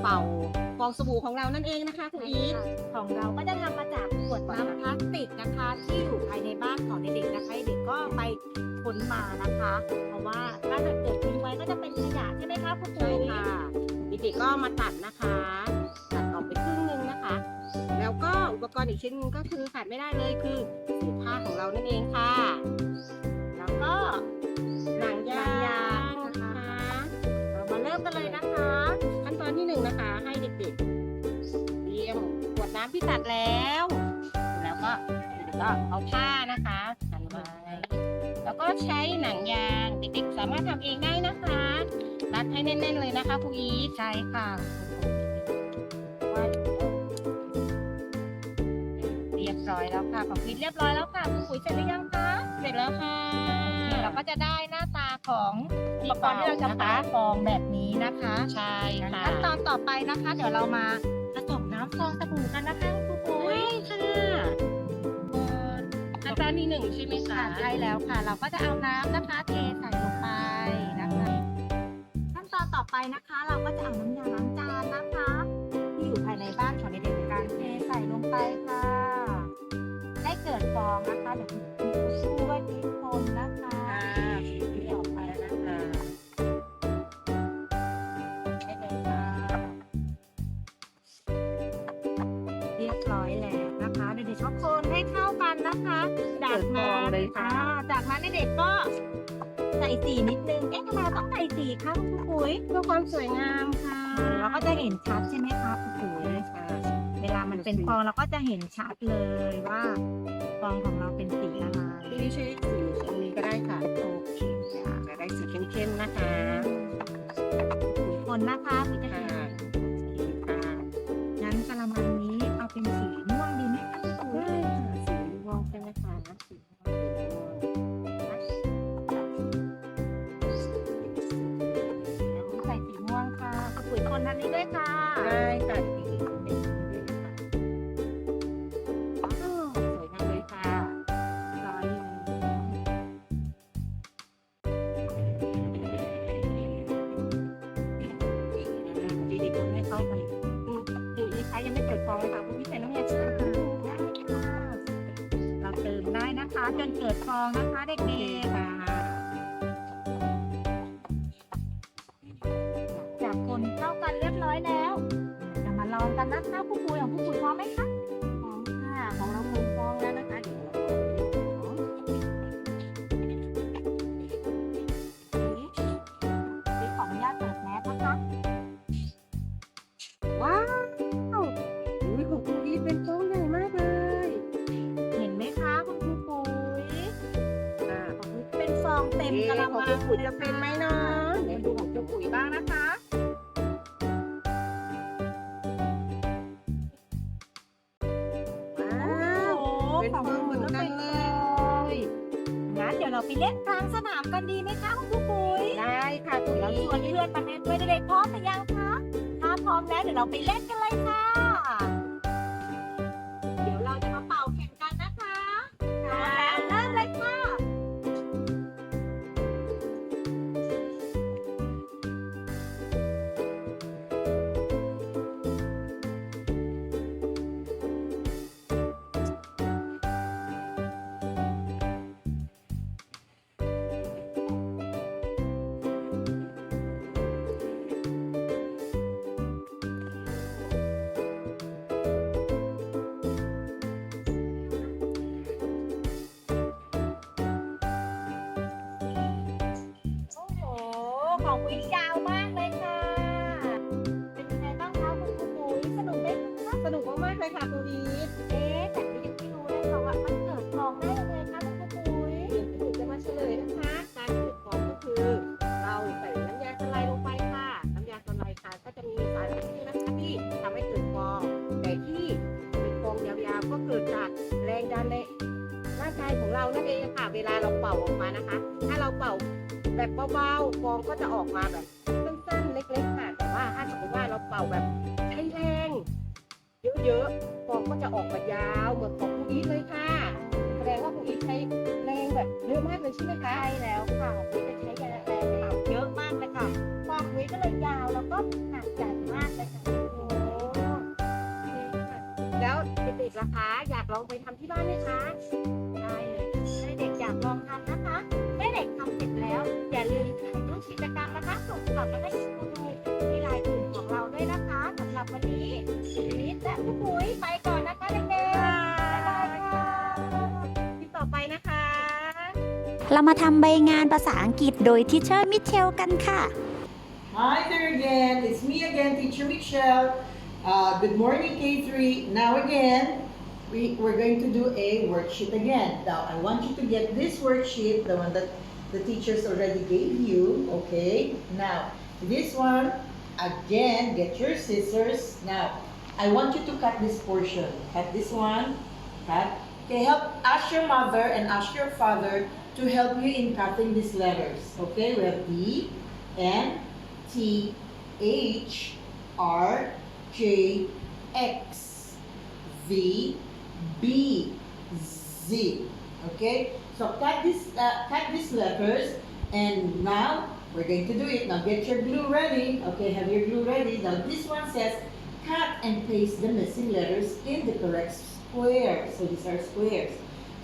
การเป่าฟองสบู่ของเรานั่นเองนะคะคุณอีทของเราก็จะทำมาจากขวดน้ำพลาสติกนะคะ ที่อยู่ภายในบ้านของเด็กๆนะคะเด็กก็ไปขนมานะคะ เพราะว่าถ้าเกิดทิ้งไว้ก็จะเป็นขยะใช่ไหมคะคุณใช่ปุ๋ยค่ะเด็กๆก็มาตัดนะคะ ตัดออกไปครึ่งหนึงนะคะ แล้วก็อุปกรณ์อีกชิ้นหนึงก็คือขาดไม่ได้เลยคือสีผ้าของเรานั่นเองค่ะ ขวดน้ำที่ตัดแล้ว แล้วก็เด็กๆก็เอาผ้านะคะพันไว้แล้วก็ใช้หนังยางเด็กๆสามารถทำเองได้นะคะ รัดให้แน่น ๆเลยนะคะครูอีทใช่ค่ะเรียบร้อยแล้วค่ะของพีทเรียบร้อยแล้วค่ะคุณปุ๋ยเสร็จหรือยังคะเสร็จแล้วค่ะเราก็จะได้หน้าตาของอุปกรณ์ที่เราจะปาฟองแบบนี้นะคะ ใช่ค่ะขั้นตอนต่อไปนะคะ เดี๋ยวเรามา ผสมน้ำฟองสบู่กันนะคะคุณปุ๋อุ้ยยค่ะขั้นตอนที่หนึ่งใช่ไหมคะค่ะใช่แล้วค่ะ เราก็จะเอาน้ำนะคะเทใส่ลงไปนะคะขั้นตอนต่อไปนะคะ เราก็จะเอาน้ำยาล้างจานนะคะ ที่อยู่ภายในบ้านของเด็กๆการเทใส่ลงไปค่ะ ได้เกิดฟองนะคะเดี๋ยวคุณชูไว้ที่คนนะคะค่ะ นะคะจากนั้นอ่าจากนั้นเด็กๆก็ใส่สีนิดนึง เอ๊ะทำไมเราต้องใส่สีคะคุณปุ๋ยเพื่อความสวยงามค่ะ เราก็จะเห็นชัดใช่ไหมคะคุณปุ๋ยค่ะเวลามันเป็นฟองเราก็จะเห็นชัดเลยว่าฟองของเราเป็นสีอะไรที่นี่ใช้สีตรงนี้ก็ได้ค่ะโอเคค่ะจะได้สีเข้มๆนะคะคนนะคะพี่ คันนี้ด้วยค่ะได้ค่ะสีเป็นด้วยนะคะว้าวสวยงามเลยค่ะร้อยดีๆคนให้เข้าไปอืมถึงอีกใช้ยังไม่เกิดฟองเลยค่ะคุณพี่ใส่น้ำยาชาได้ค่ะเราเติมได้นะคะ จนเกิดฟองนะคะเด็กๆค่ะ องกันนะคะผู้ปุ๋ยของผู้ปุ๋ยพร้อมไหมคะพร้อมค่ะของเราคนฟองแล้วนะคะเดี๋ยวเราขออนุญาตเปิดแมสนะคะว้าวอุ้ยของคุณอีทเป็นฟองใหญ่มากเลย เห็นไหมคะคุณครูปุ๋ยอ่าของคุณเป็นฟองเต็มกระของมัคุงณปุ๋ยจะเป็นไหมเนาะเดี๋ยวดูของเจ้าปุ๋ยบ้างนะคะ ไปเล่นกลางสนามกันดีไหมคะคุณครูปุ๋ยได้ค่ะคุณเราอีชวนทเพื่อนมาเล่นด้วยเด็กๆพร้อมหรือยังคะถ้าพร้อมแล้วเดี๋ยวเราไปเล่นกันเลยค่ะ Quý? แบบเบาๆฟองก็จะออกมาแบบสั้นๆ เล็กๆค่ะแต่ว่าถ้าสมมติว่าเราเป่าแบบใช้แรงเยอะๆฟองก็จะออกมายาวเหมือนของคุณอีทเลยค่ะแสดงว่าคุณอีทใช้แรงแบบเยอะมากเลยใช่ไหมคะใช่แล้วค่ะปุ๋ยจะใช้ยาแรงเป่าเยอะมากเลยค่ะฟองวิทก็เลยยาวแล้วก็หนักใหญ่มากเลยค่ะแล้วเด็กๆล่ะคะอยากลองไปทำที่บ้านไหมคะ เรามาทำใบงานภาษาอังกฤษโดยทิเชอร์มิเชลกันค่ะ Hi there again. It's me again, Teacher Michelle. Uh, good morning, K3. Now again, we, we're going to do a worksheet again. Now, I want you to get this worksheet, the one that the teachers already gave you, okay? Now, this one, again, get your scissors. Now, I want you to cut this portion. Cut this one. Cut. Okay, help, ask your mother and ask your father to help you in cutting these letters. Okay, we have D, N, T H R J X V B Z. Okay, so cut this uh, cut these letters, and now we're going to do it. Now get your glue ready. Okay, have your glue ready. Now this one says cut and paste the missing letters in the correct square. So these are squares.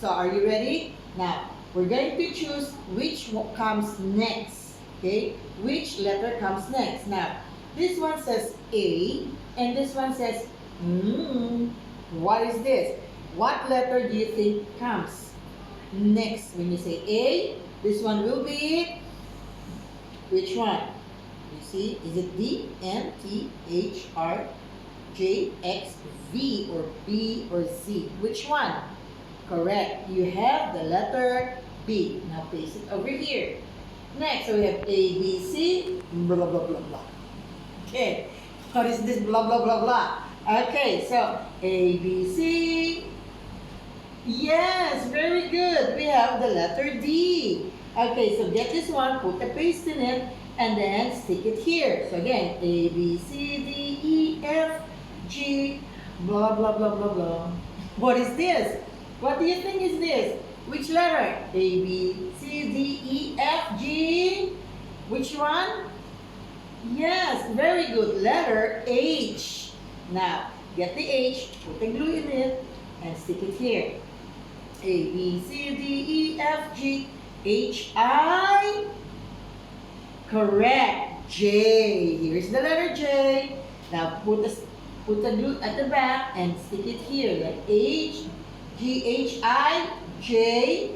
So are you ready? Now we're going to choose which comes next. Okay, which letter comes next? Now, this one says A, and this one says mm. What is this? What letter do you think comes next when you say A? This one will be which one? You see, is it D, M, T, H, R, J, X, V, or B, or Z? Which one? Correct. You have the letter B. Now paste it over here. Next, so we have A, B, C, blah, blah, blah, blah. Okay. What is this blah, blah, blah, blah? Okay, so A, B, C. Yes, very good. We have the letter D. Okay, so get this one, put the paste in it, and then stick it here. So again, A, B, C, D, E, F, G, blah, blah, blah, blah, blah. What is this? What do you think is this? Which letter? A, B, C, D, E, F, G. Which one? Yes, very good. Letter H. Now, get the H, put the glue in it, and stick it here. A, B, C, D, E, F, G, H, I. Correct. J. Here's the letter J. Now, put the, put the glue at the back and stick it here, like H, G, H, I, J,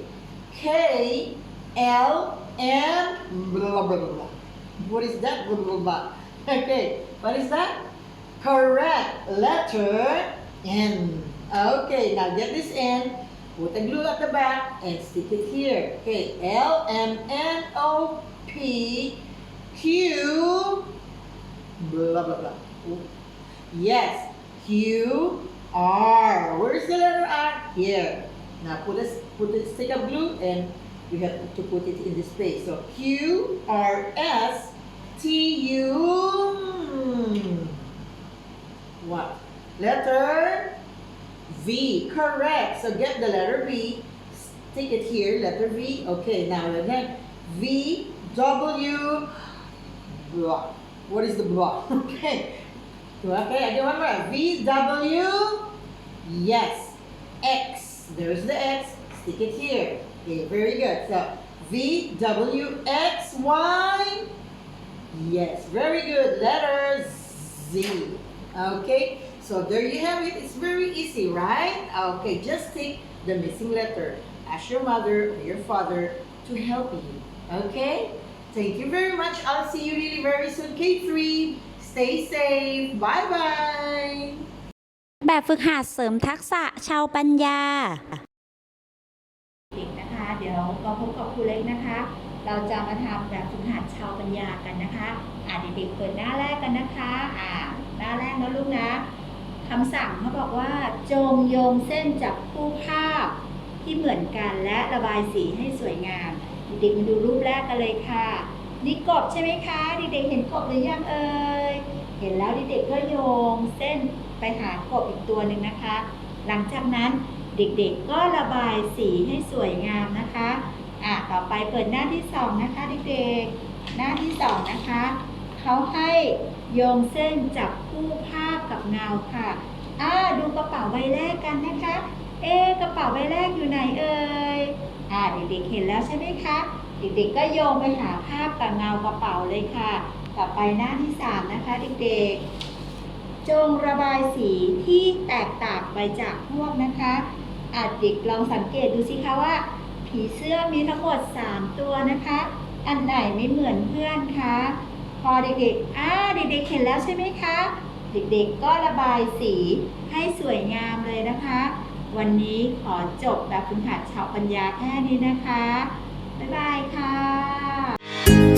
K, L, M, blah, blah, blah. What is that? Blah, blah, blah. Okay, what is that? Correct. Letter N. Okay, now get this N, put the glue at the back, and stick it here. Okay, L, M, N, O, P, Q, blah, blah, blah. Yes, Q, R. Where's the letter R? Here. Now put a put a stick of glue and you have to put it in this space. So Q R S T U. What? Letter V. Correct. So get the letter V. Stick it here. Letter V. Okay. Now again. V W. Blah. What is the blah? Okay. Okay, again one more. V W. Yes. X. There's the X. Stick it here. Okay, very good. So V W X Y. Yes, very good. Letter Z. Okay, so there you have it. It's very easy, right? Okay, just take the missing letter. Ask your mother or your father to help you. Okay? Thank you very much. I'll see you really very soon. K3, stay safe. Bye bye. แบบฝึกหัดเสริมทักษะชาวปัญญา เด็กนะคะ เดี๋ยวมาพบกับครูเล็กนะคะ เราจะมาทำแบบฝึกหัดชาวปัญญากันนะคะอ่าเด็กๆเปิดหน้าแรกกันนะคะอ่าหน้าแรกนะลูกนะคำสั่งเขาบอกว่า จงโยงเส้นจับคู่ภาพที่เหมือนกันและระบายสีให้สวยงาม เด็กๆมาดูรูปแรกกันเลยค่ะ นี่กบใช่ไหมคะ เด็กๆเห็นกบหรือยังเอ่ย ห็นแล้วเด็กๆก็โยงเส้นไปหากบอีกตัวหนึ่งนะคะ หลังจากนั้นเด็กๆก็ระบายสีให้สวยงามนะคะอะต่อไปเปิดหน้าที่สองนะคะเด็กๆหน้าที่สองนะคะเขาให้โยงเส้นจับคู่ภาพกับเงาค่ะอ่าดูกระเป๋าใบแรกกันนะคะ เอ๊ะกระเป๋าใบแรกอยู่ไหนเอ่ยอ่าเด็กๆเห็นแล้วใช่ไหมคะเด็กๆก็โยงไปหาภาพกับเงากระเป๋าเลยค่ะ ต่อไปหน้าที่สามนะคะเด็กๆ จงระบายสีที่แตกต่างไปจากพวกนะคะอาจเด็กลองสังเกตดูสิคะว่าผีเสื้อมีทั้งหมด 3 ตัวนะคะ อันไหนไม่เหมือนเพื่อนคะ พอเด็กๆอ่าเด็กๆ เห็นแล้วใช่ไหมคะ เด็กๆ ก็ระบายสีให้สวยงามเลยนะคะ วันนี้ขอจบแบบฝึกหัดชาวปัญญาแค่นี้นะคะ บ๊ายบายค่ะ